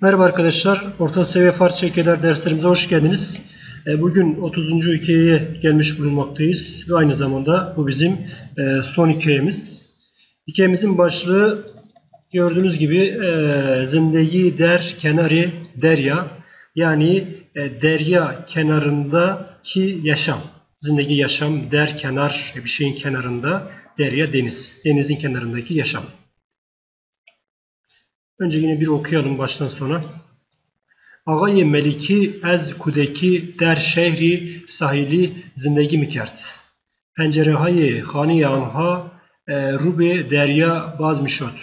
Merhaba arkadaşlar, orta seviye Farsça hikayeler derslerimize hoş geldiniz. E, Bugün 30. hikayeye gelmiş bulunmaktayız ve aynı zamanda bu bizim e, son hikayemiz. Hikayemizin başlığı gördüğünüz gibi e, Zindagi der kenarı derya yani derya kenarındaki yaşam. Zindagi yaşam der kenar bir şeyin kenarında derya deniz. Denizin kenarındaki yaşam. Önce yine bir okuyalım baştan sona. Ağayi meliki ez kudeki der şehri sahili zindegi mikert. Pencerehayi hani anha e, rube derya bazmışot.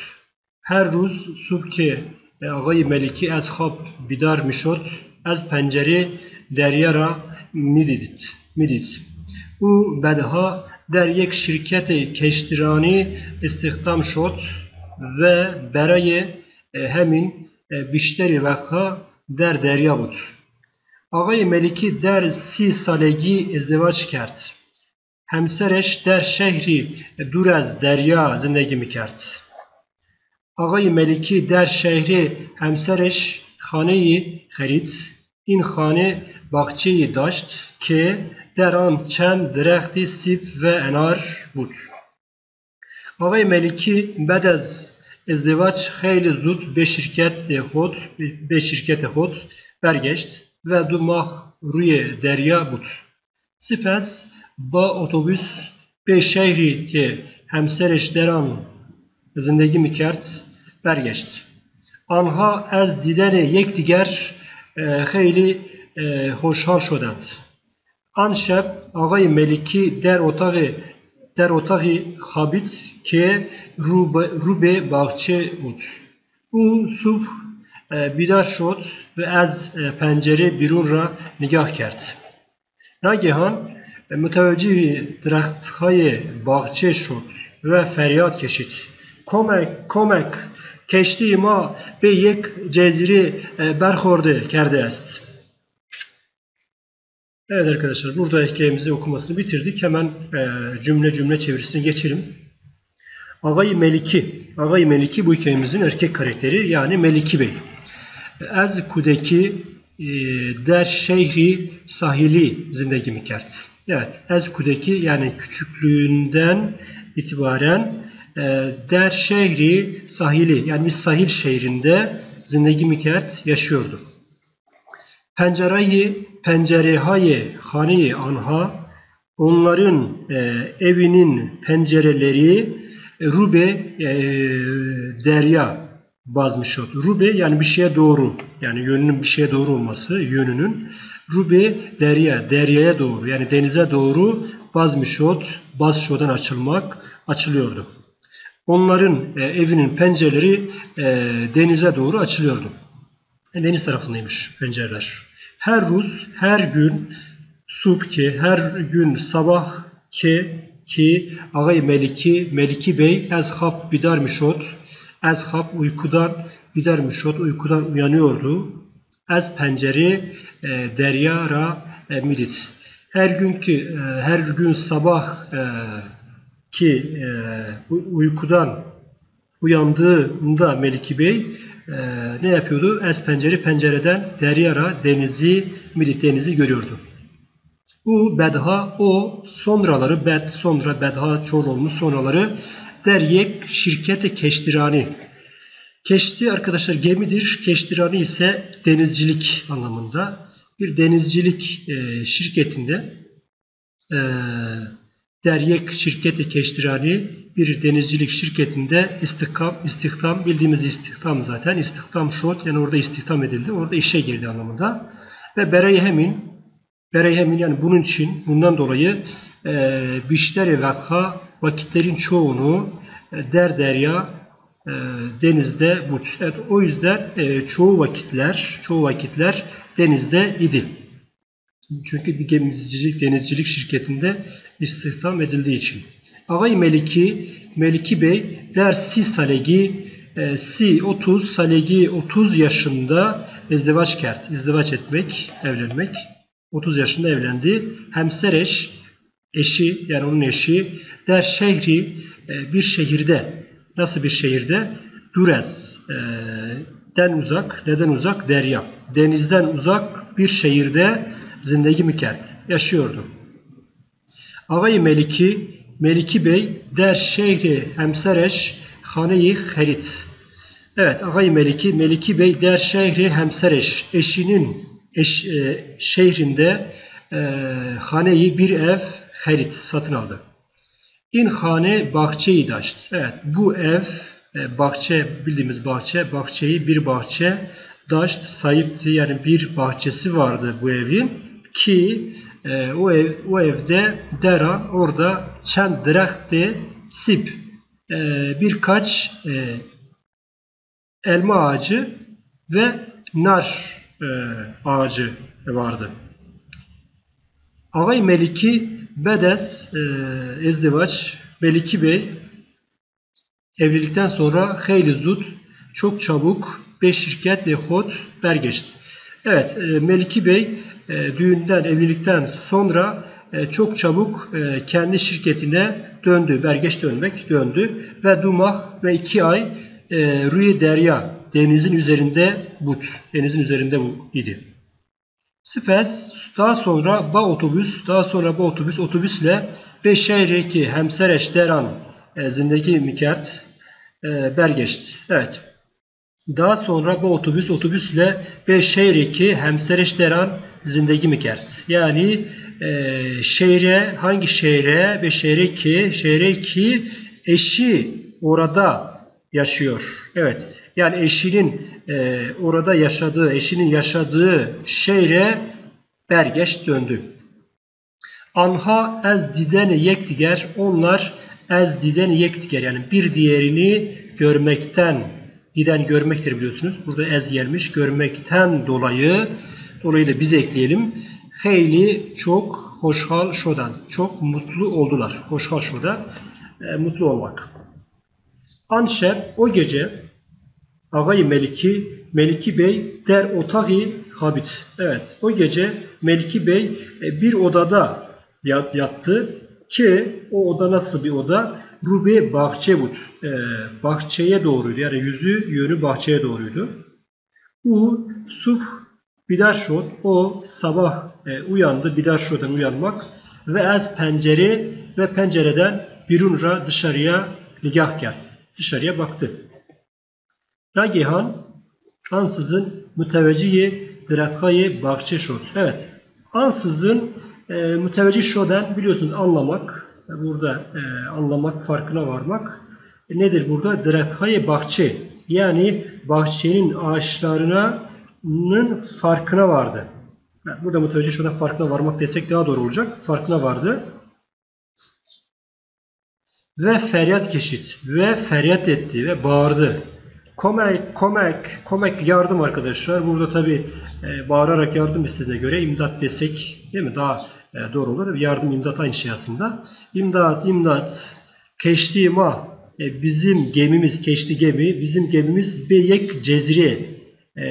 Her ruz subke e, ağayi meliki ez hap bidar mişot. Ez pencere deryara mididit. midit. U bedha der yek şirketi keştirani istihdam şot ve beraye همین بیشتری وقتها در دریا بود. آقای ملکی در سی سالگی ازدواج کرد. همسرش در شهری دور از دریا زندگی می‌کرد. آقای ملکی در شهر همسرش خانه خرید. این خانه باغچه داشت که در آن چند درخت سیب و انار بود. آقای ملکی بعد از ازدواج خیلی زود به شرکت خود به شرکت خود برگشت و دو ماه روی دریا بود. سپس با اتوبوس به شهری که همسرش در آن زندگی می‌کرد برگشت. آنها از دیدن یکدیگر خیلی خوشحال شدند. آن شب آقای ملکی در اتاق در اتاقی خوابید که رو به, باغچه بود. او صبح بیدار شد و از پنجره بیرون را نگاه کرد. ناگهان متوجه درختهای باغچه شد و فریاد کشید. کمک کمک کشتی ما به یک جزیره برخورده کرده است. Evet arkadaşlar burada hikayemizi okumasını bitirdik. Hemen e, cümle cümle çevirisine geçelim. Ağay Meliki. Ağay Meliki bu hikayemizin erkek karakteri yani Meliki Bey. Ez kudeki e, der şehri sahili zindagi mikert. Evet, ez kudeki yani küçüklüğünden itibaren e, der şehri sahili yani sahil şehrinde zindagi mikert yaşıyordu. Pencereyi pencerehaye hane anha onların e, evinin pencereleri e, rube e, derya bazmış oldu. Rube yani bir şeye doğru yani yönünün bir şeye doğru olması yönünün rube derya deryaya doğru yani denize doğru bazmış oldu. Bazşo'dan açılmak açılıyordu. Onların e, evinin pencereleri e, denize doğru açılıyordu. Deniz tarafındaymış pencereler. Her Rus her gün subh ki her gün sabah ki ki ağay Meliki Meliki Bey ez hap bidar mişot ez hap uykudan bidar mişot uykudan uyanıyordu. Ez pencere e, derya ra e, midit. Her günkü e, her gün sabah e, ki e, uykudan uyandığında Meliki Bey e, ne yapıyordu? Ez pencere pencereden deryara denizi, Milit denizi görüyordu. Bu bedha o sonraları bed sonra bedha çoğul olmuş sonraları deryek şirkete keştirani. Keşti arkadaşlar gemidir. Keştirani ise denizcilik anlamında. Bir denizcilik e, şirketinde e, Deryek şirketi keştirani bir denizcilik şirketinde istihdam, istihdam bildiğimiz istihdam zaten. istihdam şot yani orada istihdam edildi. Orada işe girdi anlamında. Ve Bereyhemin Bereyhemin yani bunun için bundan dolayı e, Bişteri Vatha vakitlerin çoğunu e, der derya e, denizde but. Evet, o yüzden e, çoğu vakitler çoğu vakitler denizde idi. Çünkü bir gemicilik, denizcilik şirketinde istihdam edildiği için. Ağay Meliki, Meliki Bey der si salegi, e, si 30 salegi 30 yaşında izdivaç kert, izdivaç etmek, evlenmek. 30 yaşında evlendi. Hemsereş, eşi yani onun eşi der şehri e, bir şehirde, nasıl bir şehirde? Durez, e, den uzak. Neden uzak? Derya. Denizden uzak bir şehirde zindagi mikert. Yaşıyordu. Ağay Meliki, Meliki Bey der şehri hemsereş haneyi herit. Evet, Ağay Meliki, Meliki Bey der şehri hemsereş. Eşinin eş, e, şehrinde e, haneyi bir ev herit satın aldı. İn hane bahçeyi daşt. Evet, bu ev e, bahçe bildiğimiz bahçe, bahçeyi bir bahçe daşt sahipti. Yani bir bahçesi vardı bu evin ki e, o ev o evde deran orada çend direkte sip e, birkaç e, elma ağacı ve nar e, ağacı vardı. Ağay Meliki Bedes e, ezdivaç Meliki Bey evlilikten sonra Hayli Zud çok çabuk ve hod bergeçti. Evet e, Meliki Bey e, düğünden evlilikten sonra çok çabuk e, kendi şirketine döndü. Bergeç dönmek döndü ve Dumah ve iki ay e, Rüye Derya denizin üzerinde but. Denizin üzerinde bu idi. Sifes daha sonra ba otobüs daha sonra ba otobüs otobüsle Beşeyreki Hemsereş Deran e, zindeki Mikert e, bergeçti. Evet. Daha sonra bu otobüs otobüsle Beşeyreki Hemsereş Deran zindagi mikert. Yani e, şehre hangi şehre ve şehre ki şehre ki eşi orada yaşıyor. Evet. Yani eşinin e, orada yaşadığı, eşinin yaşadığı şehre Bergeş döndü. Anha ez didene yek diger. Onlar ez didene yek diger. Yani bir diğerini görmekten giden görmektir biliyorsunuz. Burada ez gelmiş. Görmekten dolayı dolayı da biz ekleyelim. Heyli çok hoşhal şodan. Çok mutlu oldular. Hoşhal şoda. E, mutlu olmak. Anşer o gece Ağay Meliki, Meliki Bey der otağı habit. Evet o gece Meliki Bey e, bir odada yattı ki o oda nasıl bir oda? Rube Bahçebut. E, bahçeye doğruydu. Yani yüzü yönü bahçeye doğruydu. U suf bidarşot. O sabah e, uyandı. Bidarşot'tan uyanmak. Ve az pencere ve pencereden birunra dışarıya nigah geldi. Dışarıya baktı. Nagihan ansızın müteveccihi direkhayı bahçe şot. Evet. Ansızın e, müteveccih şoden biliyorsunuz anlamak. Burada e, anlamak, farkına varmak. E, nedir burada? Direkhayı bahçe. Yani bahçenin ağaçlarının farkına vardı. Burada müteveccih şoden farkına varmak desek daha doğru olacak. Farkına vardı. Ve feryat keşit. Ve feryat etti ve bağırdı. Komek, komek, komek yardım arkadaşlar. Burada tabi e, bağırarak yardım istediğine göre imdat desek değil mi? Daha e, doğru olur. Yardım imdat aynı şey aslında. İmdat, imdat, keşti ma e, bizim gemimiz, keşti gemi, bizim gemimiz Beyek Cezire. E,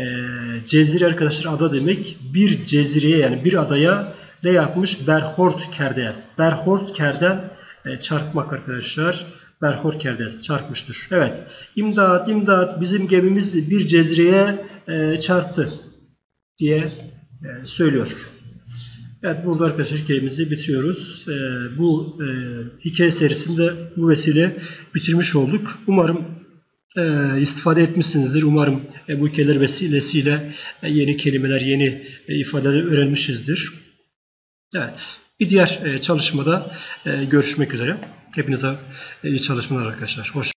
Cezire arkadaşlar ada demek. Bir cezireye yani bir adaya ne yapmış? Berhort kerdeyaz. Berhort kerden çarpmak arkadaşlar. Berhort kerdes çarpmıştır. Evet. İmdat, imdat bizim gemimiz bir cezireye çarptı diye e, söylüyor. Evet burada arkadaşlar hikayemizi bitiriyoruz. E, bu e, hikaye serisinde bu vesile bitirmiş olduk. Umarım e, istifade etmişsinizdir. Umarım e, bu hikayeler vesilesiyle e, yeni kelimeler, yeni e, ifadeler öğrenmişizdir. Evet. Bir diğer e, çalışmada e, görüşmek üzere. Hepinize iyi çalışmalar arkadaşlar. Hoş